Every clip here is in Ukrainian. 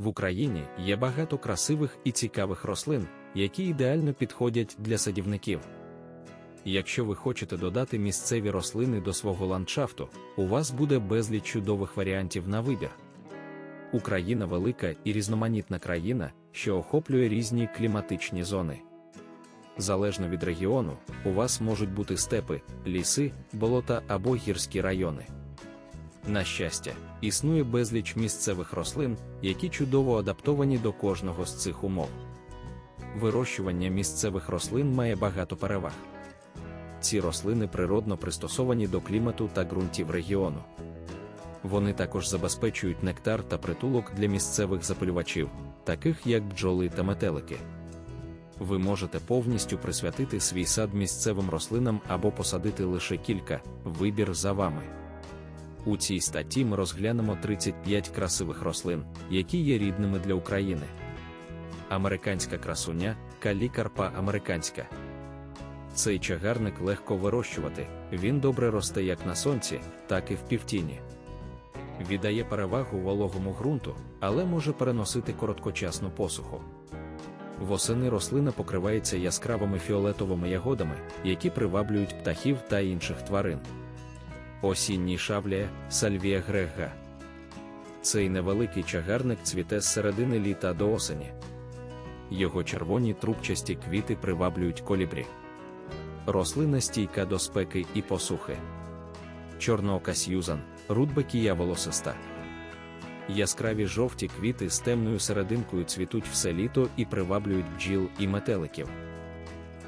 В Україні є багато красивих і цікавих рослин, які ідеально підходять для садівників. Якщо ви хочете додати місцеві рослини до свого ландшафту, у вас буде безліч чудових варіантів на вибір. Україна велика і різноманітна країна, що охоплює різні кліматичні зони. Залежно від регіону, у вас можуть бути степи, ліси, болота або гірські райони. На щастя, існує безліч місцевих рослин, які чудово адаптовані до кожного з цих умов. Вирощування місцевих рослин має багато переваг. Ці рослини природно пристосовані до клімату та ґрунтів регіону. Вони також забезпечують нектар та притулок для місцевих запилювачів, таких як бджоли та метелики. Ви можете повністю присвятити свій сад місцевим рослинам або посадити лише кілька вибір за вами. У цій статті ми розглянемо 35 красивих рослин, які є рідними для України. Американська красуня калікарпа американська. Цей чагарник легко вирощувати, він добре росте як на сонці, так і в півтіні. Віддає перевагу вологому ґрунту, але може переносити короткочасну посуху. Восени рослина покривається яскравими фіолетовими ягодами, які приваблюють птахів та інших тварин. Осінній шавлія сальвія грега. Цей невеликий чагарник цвіте з середини літа до осені. Його червоні трубчасті квіти приваблюють колібрі. Рослина стійка до спеки і посухи. Чорноока сьюзан, рудбекія волосиста. Яскраві жовті квіти з темною серединкою цвітуть все літо і приваблюють бджіл і метеликів.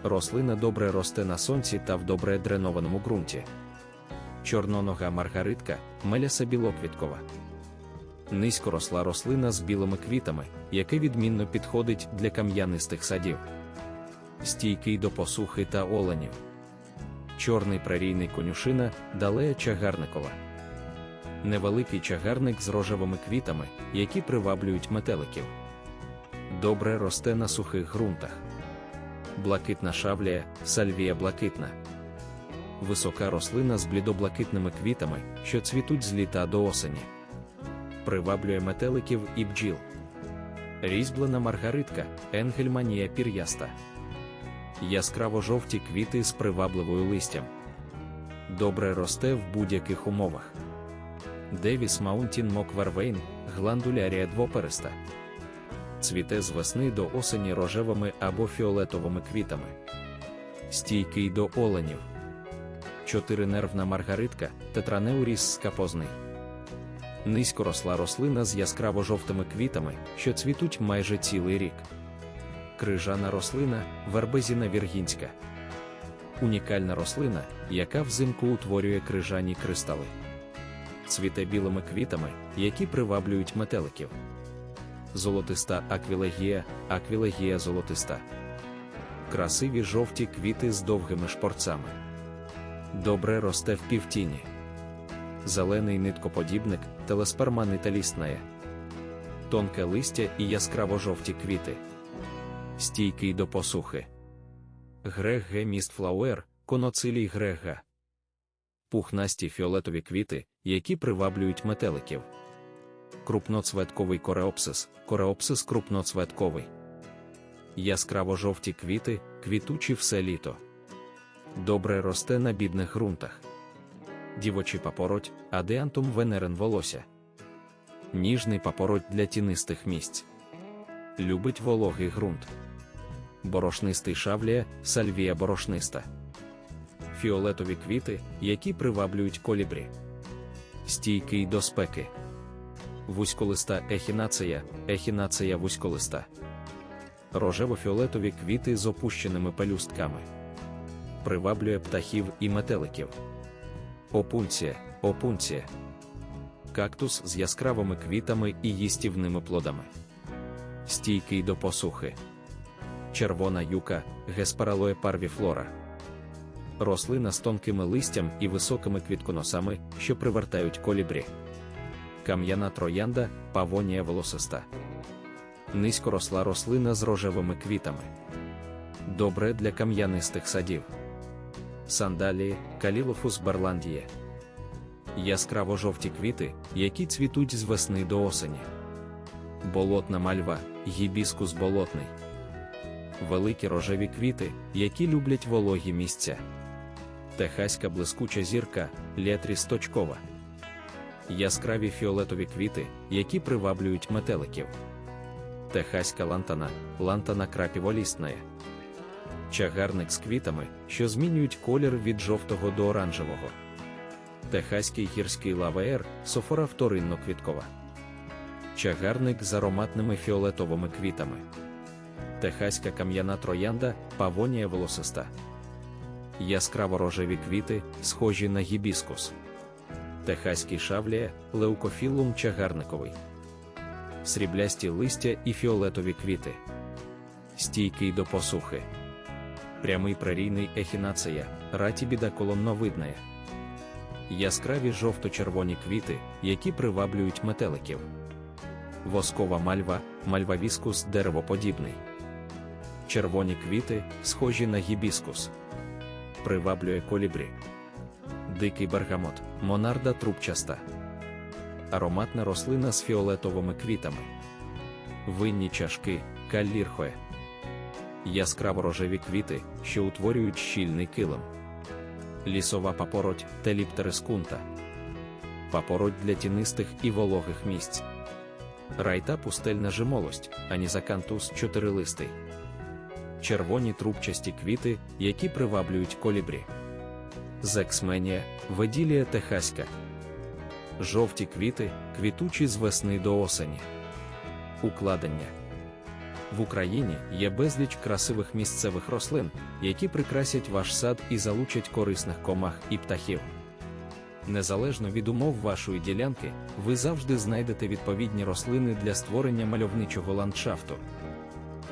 Рослина добре росте на сонці та в добре дренованому ґрунті. Чорнонога маргаритка, меляса білоквіткова. Низькоросла рослина з білими квітами, яке відмінно підходить для кам'янистих садів. Стійкий до посухи та оленів. Чорний прерійний конюшина, далея чагарникова. Невеликий чагарник з рожевими квітами, які приваблюють метеликів. Добре росте на сухих ґрунтах. Блакитна шавлія, сальвія блакитна. Висока рослина з блідоблакитними квітами, що цвітуть з літа до осені. Приваблює метеликів і бджіл. Різьблена маргаритка, енгельманія пір'яста. Яскраво-жовті квіти з привабливою листям. Добре росте в будь-яких умовах. Девіс Маунтін Мокварвейн, гландулярія двопериста. Цвіте з весни до осені рожевими або фіолетовими квітами. Стійкий до оленів. Чотиринервна маргаритка, тетранеуріс скапозний. Низькоросла рослина з яскраво-жовтими квітами, що цвітуть майже цілий рік. Крижана рослина, вербезіна віргінська. Унікальна рослина, яка взимку утворює крижані кристали. Цвіте білими квітами, які приваблюють метеликів. Золотиста аквілегія, аквілегія золотиста. Красиві жовті квіти з довгими шпорцами. Добре росте в півтіні. Зелений ниткоподібник, телесперма ниталісная. Тонке листя і яскраво-жовті квіти. Стійкий до посухи. Грег Г. містфлауер, коноцилій грега. Пухнасті фіолетові квіти, які приваблюють метеликів. Крупноцветковий кореопсис, кореопсис крупноцветковий. Яскраво-жовті квіти, квітучі все літо. Добре росте на бідних ґрунтах. Дівочий папороть, адеантум венерен волосся. Ніжний папороть для тінистих місць. Любить вологий ґрунт. Борошнистий шавлія, сальвія борошниста. Фіолетові квіти, які приваблюють колібрі. Стійкий до спеки. Вузьколиста ехінацея, ехінацея вузьколиста. Рожево-фіолетові квіти з опущеними пелюстками. Приваблює птахів і метеликів. Опунція, опунція. Кактус з яскравими квітами і їстівними плодами. Стійкий до посухи. Червона юка, геспаралоє парвіфлора. Рослина з тонкими листям і високими квітконосами, що привертають колібрі. Кам'яна троянда, павонія волосиста. Низькоросла рослина з рожевими квітами. Добре для кам'янистих садів. Сандалії, калілофус барландіє. Яскраво жовті квіти, які цвітуть з весни до осені. болотна мальва, гібіскус болотний. Великі рожеві квіти, які люблять вологі місця. Техаська блискуча зірка, лятрісточкова. Яскраві фіолетові квіти, які приваблюють метеликів. Техаська лантана, лантана крапіволісна. Чагарник з квітами, що змінюють колір від жовтого до оранжевого. Техаський гірський лавеєр, софора вторинно-квіткова. Чагарник з ароматними фіолетовими квітами. Техаська кам'яна троянда, павонія волосиста. Яскраво рожеві квіти, схожі на гібіскус. Техаський шавлія, леукофілум чагарниковий. Сріблясті листя і фіолетові квіти. Стійкий до посухи. Прямий прерійний ехінацея, ратібіда колонновидная. Яскраві жовто-червоні квіти, які приваблюють метеликів. Воскова мальва, мальвавіскус деревоподібний. Червоні квіти, схожі на гібіскус. Приваблює колібрі. Дикий бергамот, монарда трубчаста. Ароматна рослина з фіолетовими квітами. Винні чашки, каллірхоє. Яскраво рожеві квіти, що утворюють щільний килим. Лісова папороть теліптерескунта. Папороть для тінистих і вологих місць. Райта пустельна жимолость, анізакантус чотирилистий. Червоні трубчасті квіти, які приваблюють колібрі. Зексменія, веділія техаська. Жовті квіти, квітучі з весни до осені. Укладення. В Україні є безліч красивих місцевих рослин, які прикрасять ваш сад і залучать корисних комах і птахів. Незалежно від умов вашої ділянки, ви завжди знайдете відповідні рослини для створення мальовничого ландшафту.